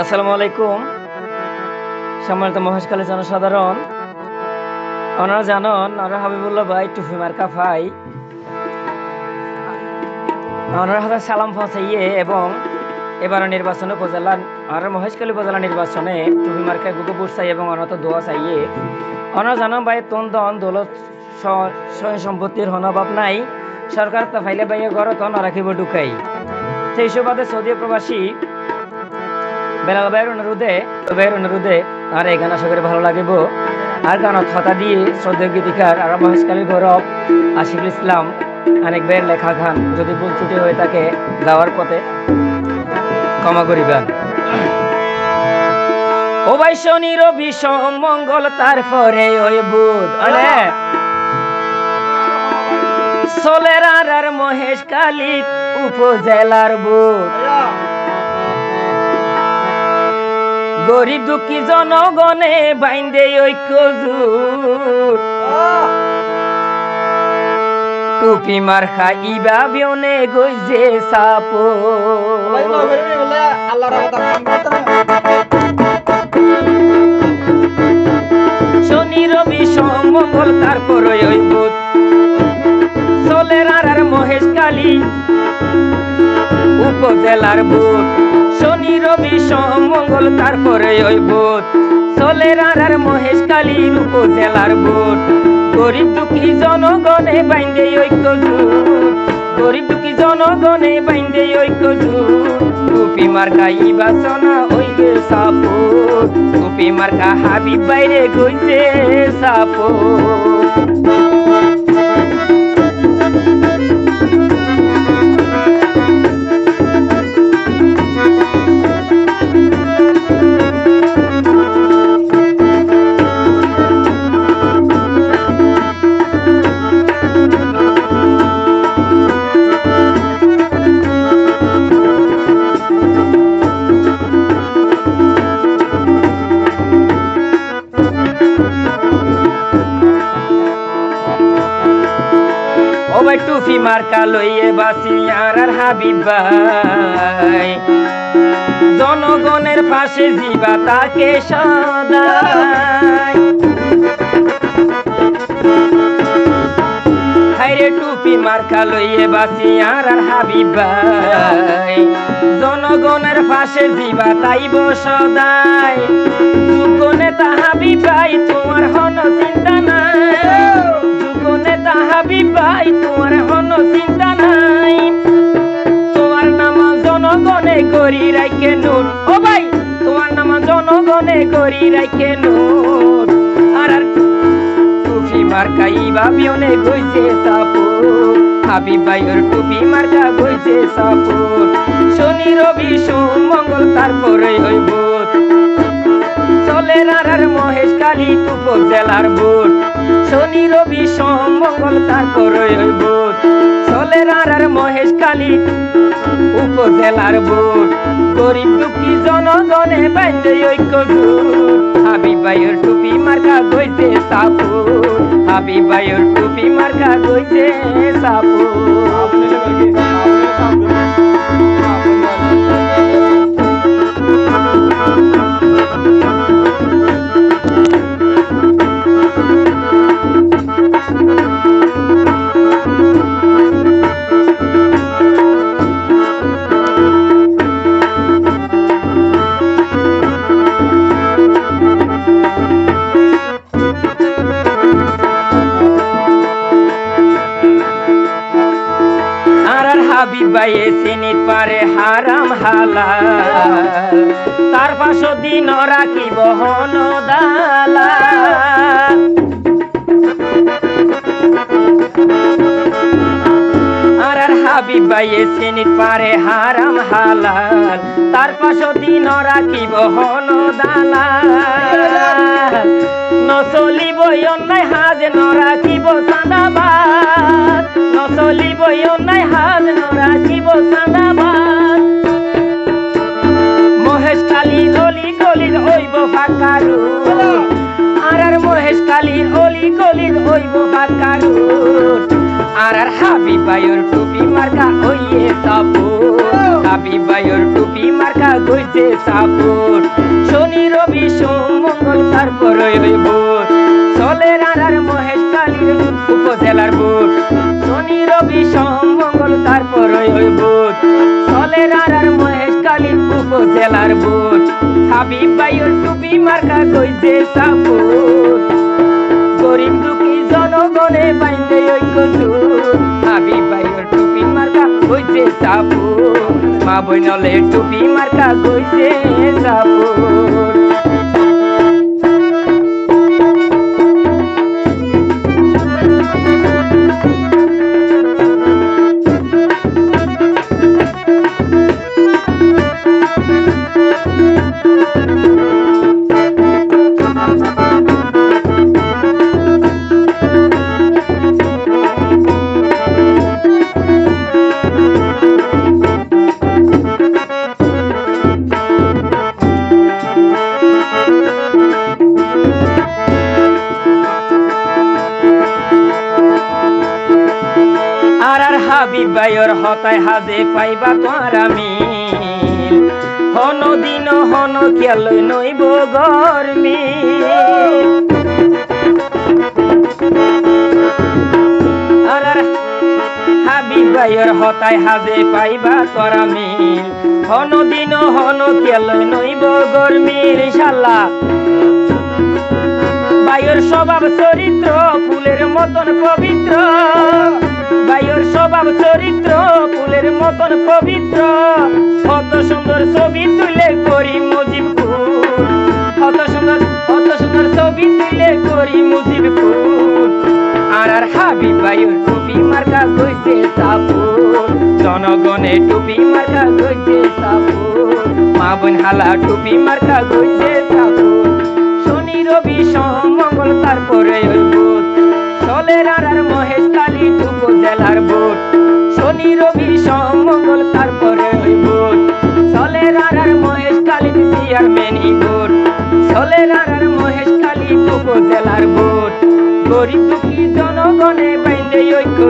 আসসালামু আলাইকুম। সম্মানিত মহেশখালী জনসাধারণ, ওনারা জানন, ওনারা হাবিবুল্লাহ ভাই, টুফি মার্কা ভাই, ওনার হাতে সালাম পৌঁছাইয়ে এবং এবার নির্বাচনে উপজেলা, আর মহেশখালী উপজেলা নির্বাচনে টুফি মার্কায় গুগু বুট চাই এবং অনত দোয়া চাইয়ে, ওনারা জানান, ভাই, তন দন, দৌলত সয় সম্পত্তির হনভাব নাই। সরকার তা ফাইলে বাইয়ে ঘর তন রাখিব ঢুকাই। সেই সুবাদে সৌদি প্রবাসী বেলাল ভাইয়ের অনুরোধে ভাইয়ের অনুরোধে আর এই গান আশা করি ভালো লাগিব আর গানত হতা দিয়ে শ্রদ্ধেয় গীতিকার আর মহেশকালী গৌরব আশিকুল ইসলাম অনেক ভাইয়ের লেখা গান, যদি ভুল ত্রুটি হয়ে থাকে যাওয়ার পথে ক্ষমা করিবেন। ও ভাই শনি রবি সোম মঙ্গল, তারপরে ওই বুধ, আরে! সোলের আর আর মহেশ কালী উপজেলার বুধ। গরিব দুঃখী জনগণে বাইন্দে ঐক্য জুট টুপি মার খাইবা বিয়নে গইজে সাপো শনি, রবি, সোম, মঙ্গল তারপর ওই আর আর মহেশ কালী। উপজেলার বুধ শনি, রবি, সোম, মঙ্গল, তারপরে ওই বুধ সোলের আর মহেশ কালীর উপজেলার বুধ গরিব দুঃখী জনগণে বাইন্দে ঐক্য জুট। গরিব দুঃখী জনগণে বাইন্দে ঐক্য জুট। টুপি মার্কা ইবাসনা ওইবে সাপো টুপি মার্কা হাবিব বাইরে গইছে সাপো ও মার্কা লইয়ে বাসি আর আর হাবিব ভাই। জনগণের পাশে জিবা তাকে সদাই। টুপি মার্কা লইয়ে বাসি আর আর জনগণের পাশে জিবা তাইব সদাই। যোগ্য নেতা হাবিব তোমার হন চিন্তা নাই। ভাই, তোমার গরি রাখে নুন। ও ভাই, তোমার নাম জনগণে গরি রাখে নুন। আর আর টুপি মার্কা ইবা বিয়নে গইছে সাপুর। হাবিব ভাইয়ের টুপি মার্কা গইছে সাপুর। শনি, রবি, সোম, মঙ্গল, তারপরে হইব চলে আর মহেশ কালী উপজেলার বুট শনি, রবি, সোম, মঙ্গল, তারপরে হইব চলে আর মহেশ কালী উপজেলার বোর্ড গরিব দুঃখী জনগণে বাইন্দে ঐক্য হাবি বাইর টুপি মার্কা গইছে সাপুর হাবি বাইর টুপি মার্কা গইছে সাপুর ভাই চিনিত পারে হারাম হালাল। তার পাশ দিন রাখিব হন দালা আর আর পারে হারাম হালাল। তার পাশ দিন রাখিব হন দালা নচলিব অন্যায় হাজ নরাখিব চাঁদাবাদ আর আর হইব আর আর শনি, রবি, সোম, মঙ্গল, তারপর ওই ভোট চলে রানার মহেশ কালীর উপজেলার ভোট শনি, রবি, সোম, মঙ্গল, তারপর ওই ভোট চলে রানার মহেশ কালীর উপজেলার ভোট হাবিব ভাইয়ের টুপি মার্কা কইছে সাপোর্ট গরিব দুঃখী জনগণে বাইন্দে ঐক্য হাবিব ভাইয়ের টুপি মার্কা কইছে সাপোর্ট মা বইনলে টুপি মার্কা কইছে সাপোর্ট আর আর হাবিব হতায় হাজে পাইবা তোমার মিল হন দিন, হন খেল নইব গরমি আর আর হাবিব ভাইয়ের হতায় হাজে পাইবা তোরা মিল হন দিন, হন খেল নইব গরমির শালা বায়ুর স্বভাব চরিত্র, ফুলের মতন পবিত্র। বায়ুর স্বভাব চরিত্র, ফুলের মতন পবিত্র। কত সুন্দর ছবি তুলে করি মুজিব কত সুন্দর কত সুন্দর ছবি তুলে করি মুজিব আর আর হাবি বায়ুর টুপি মার্কা কইছে সাপুর জনগণে টুপি মার্কা কইছে সাপুর মা বোন হালা টুপি মার্কা কইছে সাপুর শনি, রবি সোম মঙ্গল, তারপরে চলে কালী উপজেলার বুট। শনি, রবি, সোম, মঙ্গল, তারপরে ওই বুট। সলের আর আর মহেশ কালী চেয়ারম্যানই বুট। চলে আর মহেশ কালী উপজেলার বুট। গরিব জনগণে বাইন্দে ঐক্য